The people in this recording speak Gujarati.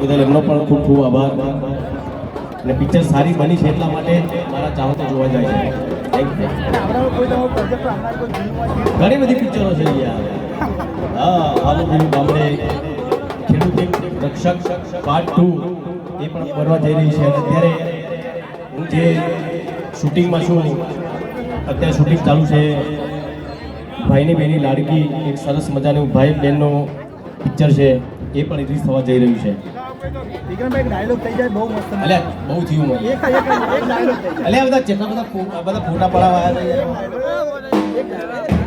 બદલ એમનો પણ ખૂબ ખૂબ આભાર. અને પિક્ચર સારી બની છે એટલા માટે મારા ચાહતો જોવા જાય છે. ઘણી બધી પિક્ચરો છે હા પેલું ગામડે ખેડૂત રક્ષક પાર્ટ ટુ એ પણ બનવા જઈ રહી છે. અત્યારે હું જે શૂટિંગમાં છું, અત્યારે શૂટિંગ ચાલુ છે. ભાઈની બેની લાડકી, એક સરસ મજાનું ભાઈ બહેનનું પિક્ચર છે, એ પણ રિલીઝ થવા જઈ રહ્યું છે. વિક્રમભાઈ ડાયલોગ થઈ જાય બહુ મસ્ત અલ્યા બહુ થયું મને. એક ડાયલોગ થઈ જાય. બધા જેટલા બધા બધા ફોટા યાર. એક